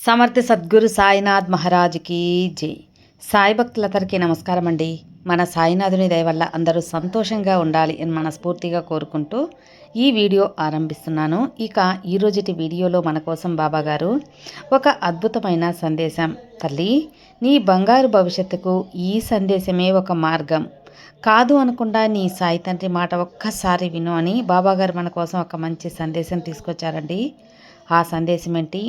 సమర్థ సద్గురు సాయినాథ్ మహారాజ్కి జై. సాయి భక్తులందరికీ నమస్కారం అండి. మన సాయినాథుని దయ వల్ల అందరూ సంతోషంగా ఉండాలి అని మనస్ఫూర్తిగా కోరుకుంటూ ఈ వీడియో ఆరంభిస్తున్నాను. ఇక ఈరోజుటి వీడియోలో మన కోసం బాబా గారు ఒక అద్భుతమైన సందేశం. తల్లి నీ బంగారు భవిష్యత్తుకు ఈ సందేశమే ఒక మార్గం. కాదు అనకుండా నీ సాయి తండ్రి మాట ఒక్కసారి విను అని బాబాగారు మన కోసం ఒక మంచి సందేశం తీసుకొచ్చారండి. ఆ సందేశం ఏంటి?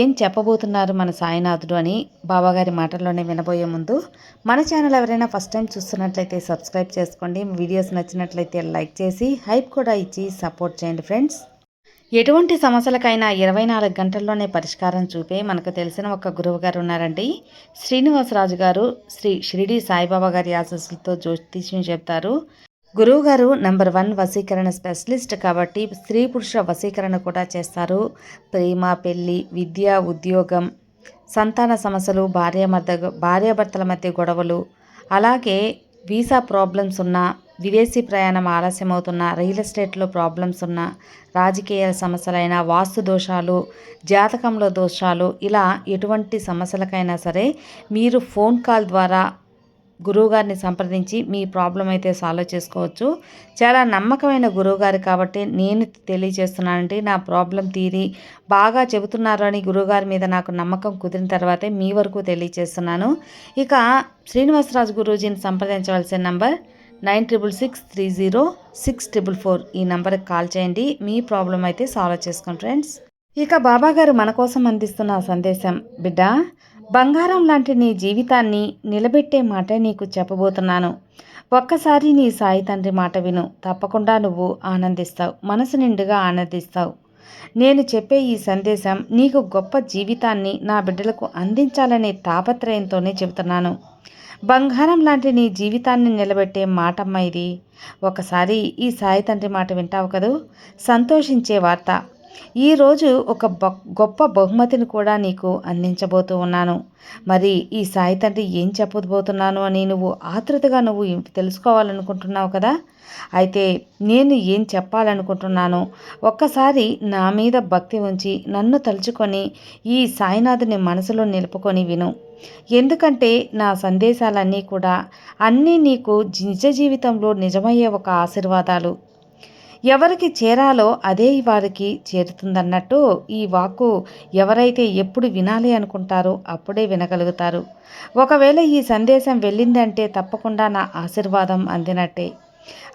ఏం చెప్పబోతున్నారు మన సాయినాథుడు అని బాబాగారి మాటల్లోనే వినబోయే ముందు మన ఛానల్ ఎవరైనా ఫస్ట్ టైం చూస్తున్నట్లయితే సబ్స్క్రైబ్ చేసుకోండి. వీడియోస్ నచ్చినట్లయితే లైక్ చేసి హైప్ కూడా ఇచ్చి సపోర్ట్ చేయండి ఫ్రెండ్స్. ఎటువంటి సమస్యలకైనా ఇరవై నాలుగు గంటల్లోనే పరిష్కారం చూపే మనకు తెలిసిన ఒక గురువు గారు ఉన్నారండి. శ్రీనివాసరాజు గారు శ్రీ షిరిడి సాయిబాబా గారి ఆశస్సులతో జ్యోతిష్యం చెప్తారు. గురువుగారు నెంబర్ వన్ వశీకరణ స్పెషలిస్ట్ కాబట్టి స్త్రీ పురుష వశీకరణ కూడా చేస్తారు. ప్రేమ పెళ్ళి విద్య ఉద్యోగం సంతాన సమస్యలు భార్య మధ్య భార్యాభర్తల మధ్య గొడవలు అలాగే వీసా ప్రాబ్లమ్స్ ఉన్న విదేశీ ప్రయాణం ఆలస్యం అవుతున్న రియల్ ఎస్టేట్లో ప్రాబ్లమ్స్ ఉన్న రాజకీయ సమస్యలైన వాస్తు దోషాలు జాతకంలో దోషాలు ఇలా ఎటువంటి సమస్యలకైనా సరే మీరు ఫోన్ కాల్ ద్వారా గురువుగారిని సంప్రదించి మీ ప్రాబ్లం అయితే సాల్వ్ చేసుకోవచ్చు. చాలా నమ్మకమైన గురువుగారు కాబట్టి నేను తెలియజేస్తున్నానంటే నా ప్రాబ్లం తీరి బాగా చెబుతున్నారు అని గురువుగారి మీద నాకు నమ్మకం కుదిరిన తర్వాతే మీ వరకు తెలియజేస్తున్నాను. ఇక శ్రీనివాసరాజు గురూజీని సంప్రదించవలసిన number nine triple six three zero six triple four. ఈ నెంబర్కి కాల్ చేయండి మీ ప్రాబ్లం అయితే సాల్వ్ చేసుకోండి ఫ్రెండ్స్. ఇక బాబా గారు మన కోసం అందిస్తున్న సందేశం బిడ్డ బంగారం లాంటి నీ జీవితాన్ని నిలబెట్టే మాట నీకు చెప్పబోతున్నాను. ఒక్కసారి నీ సాయి తండ్రి మాట విను. తప్పకుండా నువ్వు ఆనందిస్తావు. మనసు నిండుగా ఆనందిస్తావు. నేను చెప్పే ఈ సందేశం నీకు గొప్ప జీవితాన్ని నా బిడ్డలకు అందించాలనే తాపత్రయంతోనే చెబుతున్నాను. బంగారం లాంటి నీ జీవితాన్ని నిలబెట్టే మాటమ్మ ఇది. ఒకసారి ఈ సాయి తండ్రి మాట వింటావు కదూ? సంతోషించే వార్త. ఈరోజు ఒక గొప్ప బహుమతిని కూడా నీకు అందించబోతూ ఉన్నాను. మరి ఈ సాయి తండ్రి ఏం చెప్పబోతున్నాను అని నువ్వు ఆతృతగా నువ్వు తెలుసుకోవాలనుకుంటున్నావు కదా? అయితే నేను ఏం చెప్పాలనుకుంటున్నాను? ఒక్కసారి నా మీద భక్తి ఉంచి నన్ను తలుచుకొని ఈ సాయినాథుని మనసులో నిలుపుకొని విను. ఎందుకంటే నా సందేశాలన్నీ కూడా అన్నీ నీకు నిజ జీవితంలో నిజమయ్యే ఒక ఆశీర్వాదాలు. ఎవరికి చేరాలో అదే వారికి చేరుతుందన్నట్టు ఈ వాక్కు ఎవరైతే ఎప్పుడు వినాలి అనుకుంటారో అప్పుడే వినగలుగుతారు. ఒకవేళ ఈ సందేశం వెళ్ళిందంటే తప్పకుండా నా ఆశీర్వాదం అందినట్టే.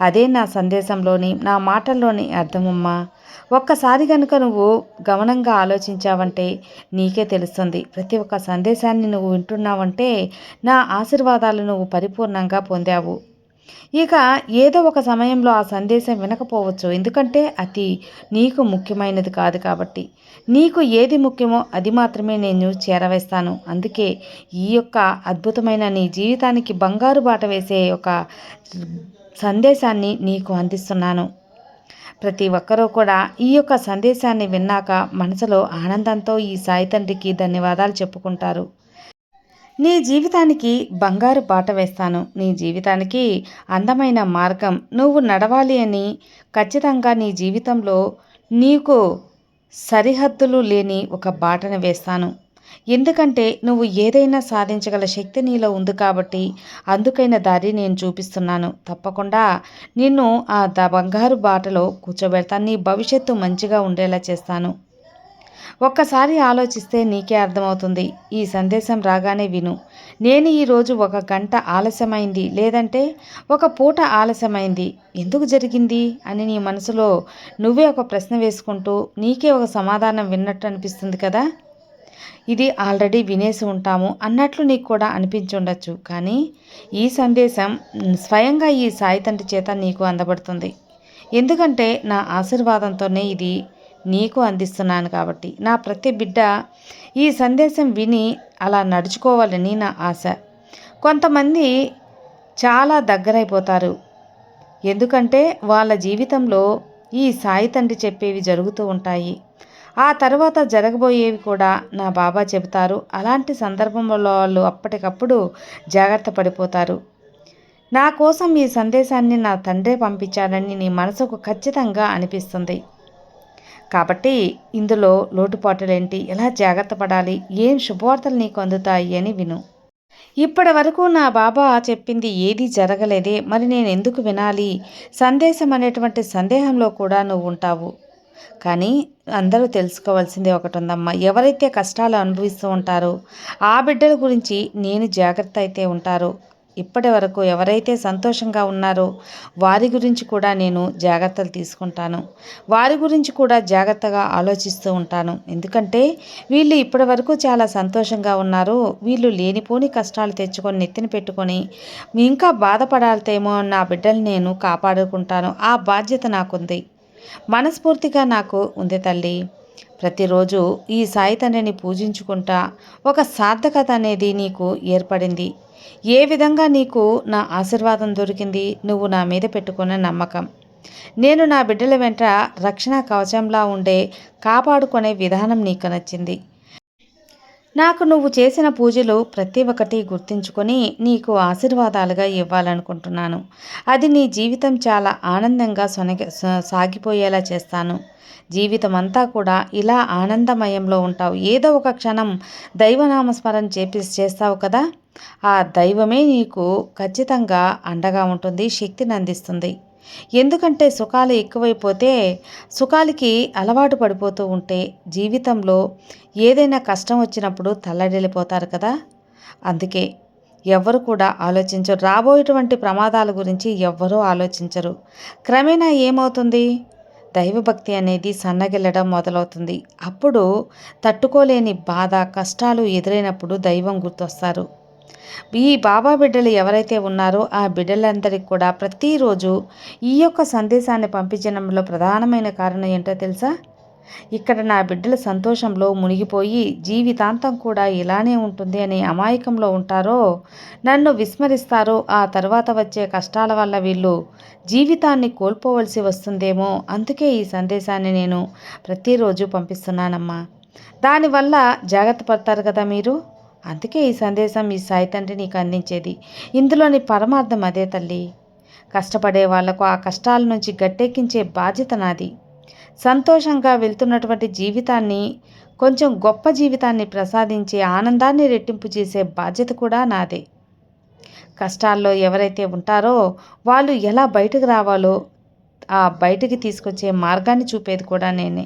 అదే నా సందేశంలోని నా మాటల్లోని అర్థమమ్మా. ఒక్కసారి కనుక నువ్వు గమనంగా ఆలోచించావంటే నీకే తెలుస్తుంది. ప్రతి ఒక్క సందేశాన్ని నువ్వు వింటున్నావంటే నా ఆశీర్వాదాలు నువ్వు పరిపూర్ణంగా పొందావు. ఇక ఏదో ఒక సమయంలో ఆ సందేశం వినకపోవచ్చు. ఎందుకంటే అది నీకు ముఖ్యమైనది కాదు కాబట్టి. నీకు ఏది ముఖ్యమో అది మాత్రమే నేను చేరవేస్తాను. అందుకే ఈ యొక్క అద్భుతమైన నీ జీవితానికి బంగారు బాట వేసే ఒక సందేశాన్ని నీకు అందిస్తున్నాను. ప్రతి ఒక్కరూ కూడా ఈ యొక్క సందేశాన్ని విన్నాక మనసులో ఆనందంతో ఈ సాయి తండ్రికి ధన్యవాదాలు చెప్పుకుంటారు. నీ జీవితానికి బంగారు బాట వేస్తాను. నీ జీవితానికి అందమైన మార్గం నువ్వు నడవాలి అని ఖచ్చితంగా నీ జీవితంలో నీకు సరిహద్దులు లేని ఒక బాటను వేస్తాను. ఎందుకంటే నువ్వు ఏదైనా సాధించగల శక్తి నీలో ఉంది కాబట్టి అందుకైన దారి నేను చూపిస్తున్నాను. తప్పకుండా నిన్ను ఆ బంగారు బాటలో కూర్చోబెడతాను నీ భవిష్యత్తు మంచిగా ఉండేలా చేస్తాను. ఒక్కసారి ఆలోచిస్తే నీకే అర్థమవుతుంది. ఈ సందేశం రాగానే విను. నేను ఈరోజు ఒక గంట ఆలస్యమైంది. లేదంటే ఒక పూట ఆలస్యమైంది. ఎందుకు జరిగింది? అని నీ మనసులో నువ్వే ఒక ప్రశ్న వేసుకుంటూ నీకే ఒక సమాధానం విన్నట్టు అనిపిస్తుంది కదా? ఇది ఆల్రెడీ వినేసి ఉంటాము అన్నట్లు నీకు కూడా అనిపించుండొచ్చు కానీ ఈ సందేశం స్వయంగా ఈ సాయి తండ్రి చేత నీకు అందబడుతుంది. ఎందుకంటే నా ఆశీర్వాదంతోనే ఇది నీకు అందిస్తున్నాను కాబట్టి. నా ప్రతి బిడ్డ ఈ సందేశం విని అలా నడుచుకోవాలని నా ఆశ. కొంతమంది చాలా దగ్గరైపోతారు. ఎందుకంటే వాళ్ళ జీవితంలో ఈ సాయి తండ్రి చెప్పేవి జరుగుతూ ఉంటాయి. ఆ తర్వాత జరగబోయేవి కూడా నా బాబా చెబుతారు. అలాంటి సందర్భంలో వాళ్ళు అప్పటికప్పుడు జాగ్రత్త పడిపోతారు. నా కోసం ఈ సందేశాన్ని నా తండ్రే పంపించాడని నీ మనసుకు ఖచ్చితంగా అనిపిస్తుంది. కాబట్టి ఇందులో లోటుపాటులేంటి? ఎలా జాగ్రత్త పడాలి? ఏం శుభవార్తలు నీకు అందుతాయి అని విను. ఇప్పటి వరకు నా బాబా చెప్పింది ఏది జరగలేదే. మరి నేను ఎందుకు వినాలి? సందేశం అనేటువంటి సందేహంలో కూడా నువ్వు ఉంటావు. కానీ అందరూ తెలుసుకోవాల్సింది ఒకటి ఉందమ్మా ఎవరైతే కష్టాలు అనుభవిస్తూ ఉంటారో ఆ బిడ్డల గురించి నేను జాగ్రత్త అయితే ఉంటారో. ఇప్పటి వరకు ఎవరైతే సంతోషంగా ఉన్నారో వారి గురించి కూడా నేను జాగ్రత్తలు తీసుకుంటాను. వారి గురించి కూడా జాగ్రత్తగా ఆలోచిస్తూ ఉంటాను. ఎందుకంటే వీళ్ళు ఇప్పటి వరకు చాలా సంతోషంగా ఉన్నారు వీళ్ళు లేనిపోని కష్టాలు తెచ్చుకొని నెత్తిన పెట్టుకొని ఇంకా బాధపడాలితేమో నా బిడ్డలు నేను కాపాడుకుంటాను. ఆ బాధ్యత నాకుంది. మనస్ఫూర్తిగా నాకు ఉంది తల్లి. ప్రతిరోజు ఈ సాయి తండ్రిని పూజించుకుంటా ఒక సార్థకత అనేది నీకు ఏర్పడింది. ఏ విధంగా నీకు నా ఆశీర్వాదం దొరికింది? నువ్వు నా మీద పెట్టుకున్న నమ్మకం. నేను నా బిడ్డల వెంట రక్షణ కవచంలా ఉండే కాపాడుకునే విధానం నీకు నచ్చింది. నాకు నువ్వు చేసిన పూజలు ప్రతి ఒక్కటి గుర్తుంచుకొని నీకు ఆశీర్వాదాలుగా ఇవ్వాలనుకుంటున్నాను. అది నీ జీవితం చాలా ఆనందంగా సొనగ సాగిపోయేలా చేస్తాను. జీవితం అంతా కూడా ఇలా ఆనందమయంలో ఉంటావు. ఏదో ఒక క్షణం దైవనామస్మరణ చేపి చేస్తావు కదా? ఆ దైవమే నీకు ఖచ్చితంగా అండగా ఉంటుంది శక్తిని అందిస్తుంది. ఎందుకంటే సుఖాలు ఎక్కువైపోతే సుఖాలకి అలవాటు పడిపోతూ ఉంటే జీవితంలో ఏదైనా కష్టం వచ్చినప్పుడు తల్లడిల్లిపోతారు కదా. అందుకే ఎవ్వరు కూడా ఆలోచించరు. రాబోయేటువంటి ప్రమాదాల గురించి ఎవ్వరూ ఆలోచించరు. క్రమేణా ఏమవుతుంది? దైవభక్తి అనేది సన్నగిల్లడం మొదలవుతుంది. అప్పుడు తట్టుకోలేని బాధ కష్టాలు ఎదురైనప్పుడు దైవం గుర్తొస్తారు. ఈ బాబా బిడ్డలు ఎవరైతే ఉన్నారో ఆ బిడ్డలందరికీ కూడా ప్రతిరోజు ఈ యొక్క సందేశాన్ని పంపించడంలో ప్రధానమైన కారణం ఏంటో తెలుసా? ఇక్కడ నా బిడ్డల సంతోషంలో మునిగిపోయి జీవితాంతం కూడా ఇలానే ఉంటుంది అని అమాయకంలో ఉంటారో నన్ను విస్మరిస్తారో ఆ తర్వాత వచ్చే కష్టాల వల్ల వీళ్ళు జీవితాన్ని కోల్పోవలసి వస్తుందేమో అందుకే ఈ సందేశాన్ని నేను ప్రతిరోజు పంపిస్తున్నానమ్మా. దానివల్ల జాగ్రత్త పడతారు కదా మీరు? అందుకే ఈ సందేశం ఈ సాయి తండ్రి నీకు అందించేది. ఇందులోని పరమార్థం అదే తల్లి. కష్టపడే వాళ్ళకు ఆ కష్టాల నుంచి గట్టెక్కించే బాధ్యత నాది. సంతోషంగా వెళ్తున్నటువంటి జీవితాన్ని కొంచెం గొప్ప జీవితాన్ని ప్రసాదించే ఆనందాన్ని రెట్టింపు చేసే బాధ్యత కూడా నాదే. కష్టాల్లో ఎవరైతే ఉంటారో వాళ్ళు ఎలా బయటకు రావాలో ఆ బయటికి తీసుకొచ్చే మార్గాన్ని చూపేది కూడా నేనే.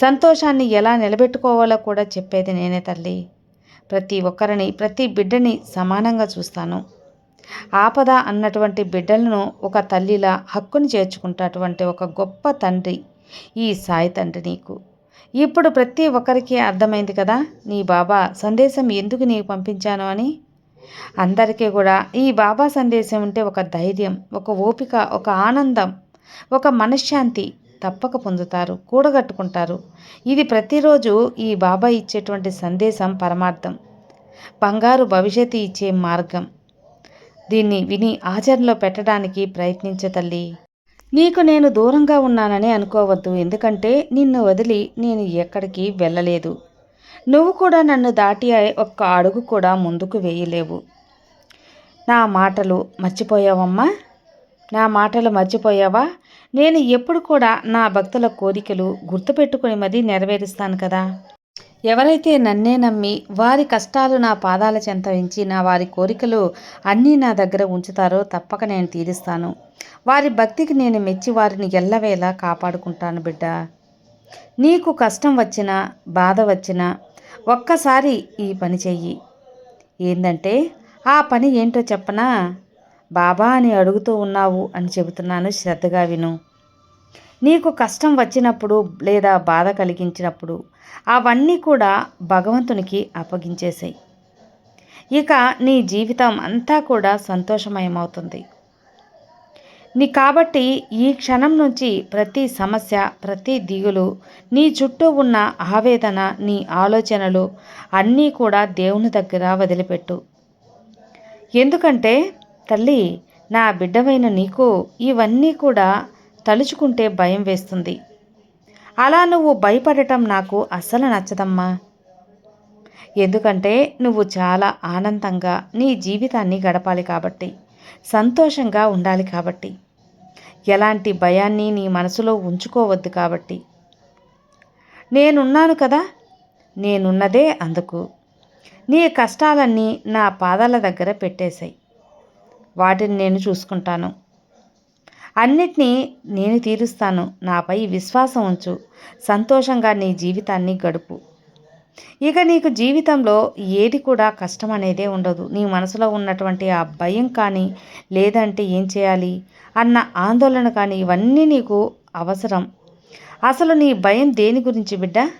సంతోషాన్ని ఎలా నిలబెట్టుకోవాలో కూడా చెప్పేది నేనే తల్లి. ప్రతి ఒక్కరిని ప్రతి బిడ్డని సమానంగా చూస్తాను. ఆపద అన్నటువంటి బిడ్డలను ఒక తల్లిలా హక్కుని చేర్చుకుంటటువంటి ఒక గొప్ప తండ్రి. ఈ సాయి తండ్రి నీకు. ఇప్పుడు ప్రతి ఒక్కరికి అర్థమైంది కదా నీ బాబా సందేశం ఎందుకు నీకు పంపించాను అని? అందరికీ కూడా ఈ బాబా సందేశం ఉంటే ఒక ధైర్యం ఒక ఓపిక ఒక ఆనందం ఒక మనశ్శాంతి తప్పక పొందుతారు కూడగట్టుకుంటారు. ఇది ప్రతిరోజు ఈ బాబా ఇచ్చేటువంటి సందేశం పరమార్థం బంగారు భవిష్యత్తు ఇచ్చే మార్గం. దీన్ని విని ఆచరణలో పెట్టడానికి ప్రయత్నించే తల్లి. నీకు నేను దూరంగా ఉన్నానని అనుకోవద్దు. ఎందుకంటే నిన్ను వదిలి నేను ఎక్కడికి వెళ్ళలేదు. నువ్వు కూడా నన్ను దాటి ఒక్క అడుగు కూడా ముందుకు వేయలేవు. నా మాటలు మర్చిపోయావమ్మా? నా మాటలు మర్చిపోయావా? నేను ఎప్పుడు కూడా నా భక్తుల కోరికలు గుర్తుపెట్టుకుని మరీ నెరవేరుస్తాను కదా. ఎవరైతే నన్నే నమ్మి వారి కష్టాలు నా పాదాల చెంత ఉంచి నా వారి కోరికలు అన్నీ నా దగ్గర ఉంచుతారో తప్పక నేను తీరుస్తాను. వారి భక్తికి నేను మెచ్చి వారిని ఎల్లవేళ కాపాడుకుంటాను బిడ్డ. నీకు కష్టం వచ్చినా బాధ వచ్చినా ఒక్కసారి ఈ పని చెయ్యి. ఏంటంటే ఆ పని ఏంటో చెప్పనా? బాబా అని అడుగుతూ ఉన్నావు అని చెబుతున్నాను శ్రద్ధగా విను. నీకు కష్టం వచ్చినప్పుడు లేదా బాధ కలిగించినప్పుడు అవన్నీ కూడా భగవంతునికి అప్పగించేసాయి ఇక నీ జీవితం అంతా కూడా సంతోషమయమవుతుంది. నీ కాబట్టి ఈ క్షణం నుంచి ప్రతి సమస్య ప్రతి దిగులు నీ చుట్టూ ఉన్న ఆవేదన నీ ఆలోచనలు అన్నీ కూడా దేవుని దగ్గర వదిలిపెట్టు. ఎందుకంటే తల్లి నా బిడ్డవైన నీకు ఇవన్నీ కూడా తలుచుకుంటే భయం వేస్తుంది. అలా నువ్వు భయపడటం నాకు అస్సలు నచ్చదమ్మా. ఎందుకంటే నువ్వు చాలా ఆనందంగా నీ జీవితాన్ని గడపాలి కాబట్టి సంతోషంగా ఉండాలి కాబట్టి. ఎలాంటి భయాన్ని నీ మనసులో ఉంచుకోవద్దు కాబట్టి. నేనున్నాను కదా నేనున్నదే అందుకు. నీ కష్టాలన్నీ నా పాదాల దగ్గర పెట్టేశాయి వాటిని నేను చూసుకుంటాను. అన్నిటినీ నేను తీరుస్తాను. నాపై విశ్వాసం ఉంచు. సంతోషంగా నీ జీవితాన్ని గడుపు. ఇక నీకు జీవితంలో ఏది కూడా కష్టం అనేదే ఉండదు. నీ మనసులో ఉన్నటువంటి ఆ భయం కానీ లేదంటే ఏం చేయాలి అన్న ఆందోళన కానీ ఇవన్నీ నీకు అవసరం. అసలు నీ భయం దేని గురించి బిడ్డ?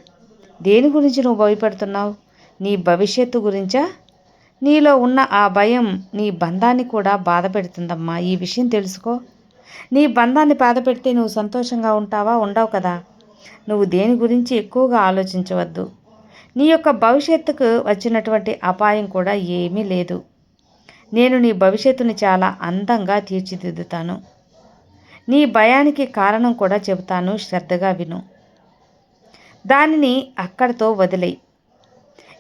దేని గురించి నువ్వు భయపడుతున్నావు? నీ భవిష్యత్తు గురించా? నీలో ఉన్న ఆ భయం నీ బంధాన్ని కూడా బాధ పెడుతుందమ్మా. ఈ విషయం తెలుసుకో. నీ బంధాన్ని బాధపెడితే నువ్వు సంతోషంగా ఉంటావా? ఉండవు కదా. నువ్వు దేని గురించి ఎక్కువగా ఆలోచించవద్దు. నీ యొక్క భవిష్యత్తుకు వచ్చినటువంటి అపాయం కూడా ఏమీ లేదు. నేను నీ భవిష్యత్తుని చాలా అందంగా తీర్చిదిద్దుతాను. నీ భయానికి కారణం కూడా చెబుతాను శ్రద్ధగా విను. దానిని అక్కడితో వదిలేయి.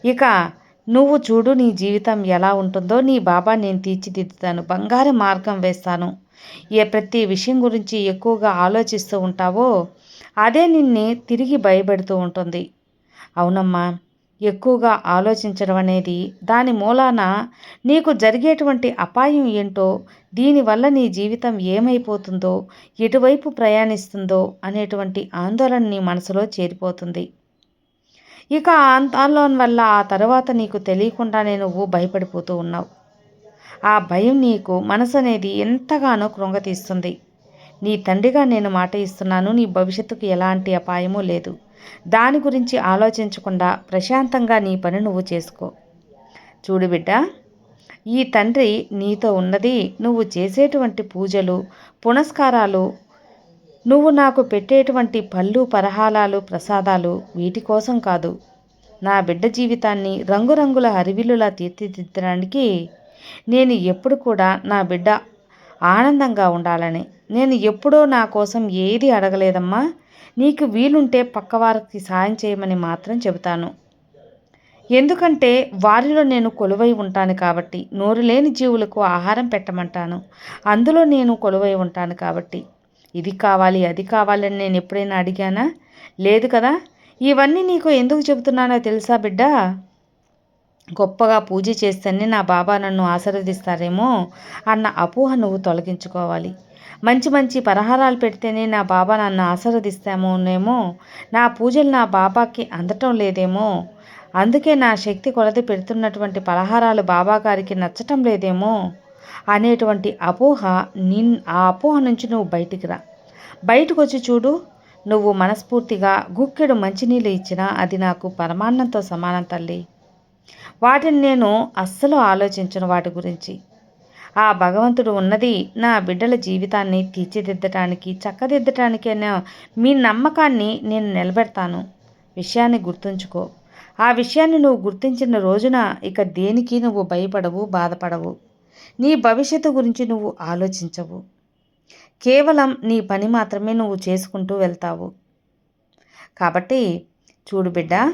ఇక నువ్వు చూడు నీ జీవితం ఎలా ఉంటుందో నీ బాబా నేను తీర్చిదిద్దుతాను. బంగారు మార్గం వేస్తాను. ఏ ప్రతి విషయం గురించి ఎక్కువగా ఆలోచిస్తూ ఉంటావో అదే నిన్ను తిరిగి భయపెడుతూ ఉంటుంది. అవునమ్మా ఎక్కువగా ఆలోచించడం అనేది దాని మూలాన నీకు జరిగేటువంటి అపాయం ఏంటో దీనివల్ల నీ జీవితం ఏమైపోతుందో ఎటువైపు ప్రయాణిస్తుందో అనేటువంటి ఆందోళన నీ మనసులో చేరిపోతుంది. ఇక ఆందోళన వల్ల ఆ తర్వాత నీకు తెలియకుండానే నువ్వు భయపడిపోతూ ఉన్నావు. ఆ భయం నీకు మనసు అనేది ఎంతగానో కృంగతీస్తుంది. నీ తండ్రిగా నేను మాట ఇస్తున్నాను నీ భవిష్యత్తుకు ఎలాంటి అపాయమూ లేదు. దాని గురించి ఆలోచించకుండా ప్రశాంతంగా నీ పని నువ్వు చేసుకో. చూడు బిడ్డ ఈ తండ్రి నీతో ఉన్నది నువ్వు చేసేటువంటి పూజలు పునస్కారాలు నువ్వు నాకు పెట్టేటువంటి పళ్ళు పరహాలాలు ప్రసాదాలు వీటి కోసం కాదు. నా బిడ్డ జీవితాన్ని రంగురంగుల అరివిలులా తీర్చిదిద్దడానికి నేను ఎప్పుడు కూడా నా బిడ్డ ఆనందంగా ఉండాలని. నేను ఎప్పుడో నా కోసం ఏది అడగలేదమ్మా. నీకు వీలుంటే పక్కవారికి సాయం చేయమని మాత్రం చెబుతాను. ఎందుకంటే వారిలో నేను కొలువై ఉంటాను కాబట్టి నోరు లేని జీవులకు ఆహారం పెట్టమంటాను. అందులో నేను కొలువై ఉంటాను కాబట్టి. ఇది కావాలి అది కావాలని నేను ఎప్పుడైనా అడిగానా? లేదు కదా? ఇవన్నీ నీకు ఎందుకు చెబుతున్నానో తెలుసా బిడ్డా? గొప్పగా పూజ చేస్తేనే నా బాబా నన్ను ఆశీర్వదిస్తారేమో అన్న అపోహ నువ్వు తొలగించుకోవాలి. మంచి మంచి పరహారాలు పెడితేనే నా బాబా నన్ను ఆశీర్వదిస్తామోనేమో. నా పూజలు నా బాబాకి అందటం లేదేమో. అందుకే నా శక్తి కొలది పెడుతున్నటువంటి పలహారాలు బాబా గారికి నచ్చటం లేదేమో అనేటువంటి అపోహ నిన్ ఆ అపోహ నుంచి నువ్వు బయటికి రా. బయటకు వచ్చి చూడు నువ్వు మనస్ఫూర్తిగా గుక్కెడు మంచినీళ్ళు ఇచ్చినా అది నాకు పరమాన్నంతో సమానం తల్లి. వాటిని నేను అస్సలు ఆలోచించను వాటి గురించి. ఆ భగవంతుడు ఉన్నది నా బిడ్డల జీవితాన్ని తీర్చిదిద్దటానికి చక్కదిద్దటానికి అనే మీ నమ్మకాన్ని నేను నిలబెడతాను. విషయాన్ని గుర్తుంచుకో. ఆ విషయాన్ని నువ్వు గుర్తించిన రోజున ఇక దేనికి నువ్వు భయపడవు బాధపడవు. నీ భవిష్యత్తు గురించి నువ్వు ఆలోచించవు. కేవలం నీ పని మాత్రమే నువ్వు చేసుకుంటూ వెళ్తావు. కాబట్టి చూడు బిడ్డ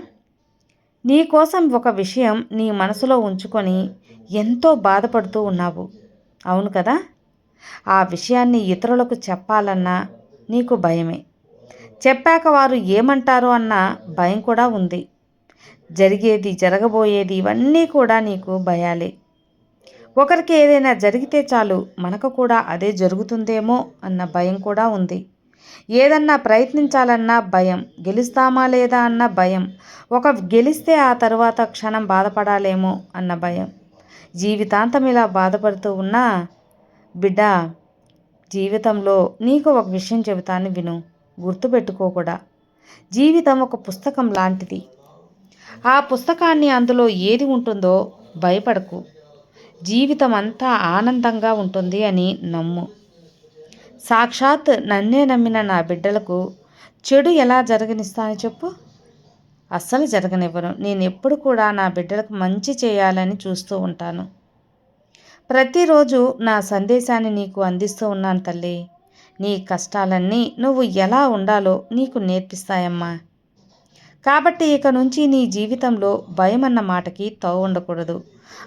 నీకోసం ఒక విషయం నీ మనసులో ఉంచుకొని ఎంతో బాధపడుతూ ఉన్నావు. అవును కదా? ఆ విషయాన్ని ఇతరులకు చెప్పాలన్నా నీకు భయమే. చెప్పాక వారు ఏమంటారు అన్న భయం కూడా ఉంది. జరిగేది జరగబోయేది ఇవన్నీ కూడా నీకు భయాలే. ఒకరికి ఏదైనా జరిగితే చాలు మనకు కూడా అదే జరుగుతుందేమో అన్న భయం కూడా ఉంది. ఏదన్నా ప్రయత్నించాలన్నా భయం. గెలుస్తామా లేదా అన్న భయం. ఒక గెలిస్తే ఆ తరువాత క్షణం బాధపడాలేమో అన్న భయం. జీవితాంతం ఇలా బాధపడుతూ ఉన్నా బిడ్డ జీవితంలో నీకు ఒక విషయం చెబుతాను విను. గుర్తుపెట్టుకోకూడా జీవితం ఒక పుస్తకం లాంటిది. ఆ పుస్తకాన్ని అందులో ఏది ఉంటుందో భయపడకు. జీవితం అంతా ఆనందంగా ఉంటుంది అని నమ్ము. సాక్షాత్ నన్నే నమ్మిన నా బిడ్డలకు చెడు ఎలా జరగనిస్తానని చెప్పు. అస్సలు జరగనివ్వను. నేను ఎప్పుడు కూడా నా బిడ్డలకు మంచి చేయాలని చూస్తూ ఉంటాను. ప్రతిరోజు నా సందేశాన్ని నీకు అందిస్తూ ఉన్నాను తల్లి. నీ కష్టాలన్నీ నువ్వు ఎలా ఉండాలో నీకు నేర్పిస్తాయమ్మా. కాబట్టి ఇక నుంచి నీ జీవితంలో భయం అన్న మాటకి తో ఉండకూడదు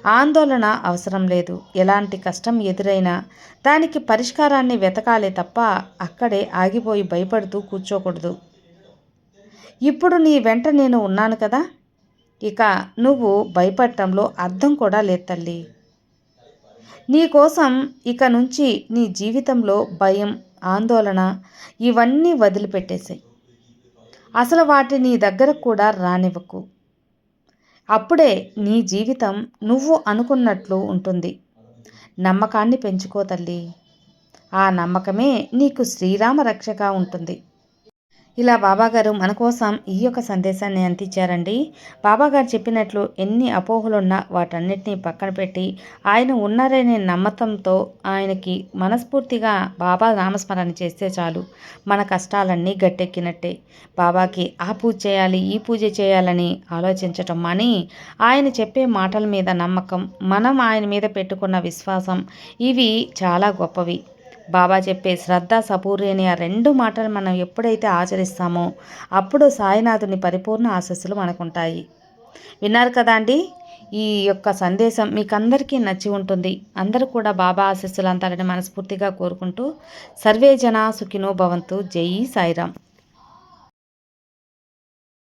ఆందోళన అవసరం లేదు. ఎలాంటి కష్టం ఎదురైనా దానికి పరిష్కారాన్ని వెతకాలే తప్ప అక్కడే ఆగిపోయి భయపడుతూ కూర్చోకూడదు. ఇప్పుడు నీ వెంట నేను ఉన్నాను కదా? ఇక నువ్వు భయపడటంలో అర్థం కూడా లేదు తల్లి. నీకోసం ఇక నుంచి నీ జీవితంలో భయం ఆందోళన ఇవన్నీ వదిలిపెట్టేసాయి. అసలు వాటి నీ దగ్గర కూడా రానివ్వకు. అప్పుడే నీ జీవితం నువ్వు అనుకున్నట్లు ఉంటుంది. నమ్మకాన్ని పెంచుకో తల్లి. ఆ నమ్మకమే నీకు శ్రీరామ రక్షగా ఉంటుంది. ఇలా బాబాగారు మన కోసం ఈ యొక్క సందేశాన్ని అందించారండి. బాబాగారు చెప్పినట్లు ఎన్ని అపోహలున్నా వాటన్నిటినీ పక్కన పెట్టి ఆయన ఉన్నారనే నమ్మకంతో ఆయనకి మనస్ఫూర్తిగా బాబా నామస్మరణ చేస్తే చాలు. మన కష్టాలన్నీ గట్టెక్కినట్టే. బాబాకి ఆ పూజ చేయాలి ఈ పూజ చేయాలని ఆలోచించటం అని ఆయన చెప్పే మాటల మీద నమ్మకం మనం ఆయన మీద పెట్టుకున్న విశ్వాసం ఇవి చాలా గొప్పవి. బాబా చెప్పే శ్రద్ధ సపూరి ఆ రెండు మాటలు మనం ఎప్పుడైతే ఆచరిస్తామో అప్పుడు సాయినాథుని పరిపూర్ణ ఆశస్సులు మనకుంటాయి. విన్నారు కదా అండి? ఈ యొక్క సందేశం మీకు అందరికీ నచ్చి ఉంటుంది. అందరూ కూడా బాబా ఆశస్సులు అంతారని మనస్ఫూర్తిగా కోరుకుంటూ సర్వే జన సుఖినో భవంతు. జై సాయిరామ్.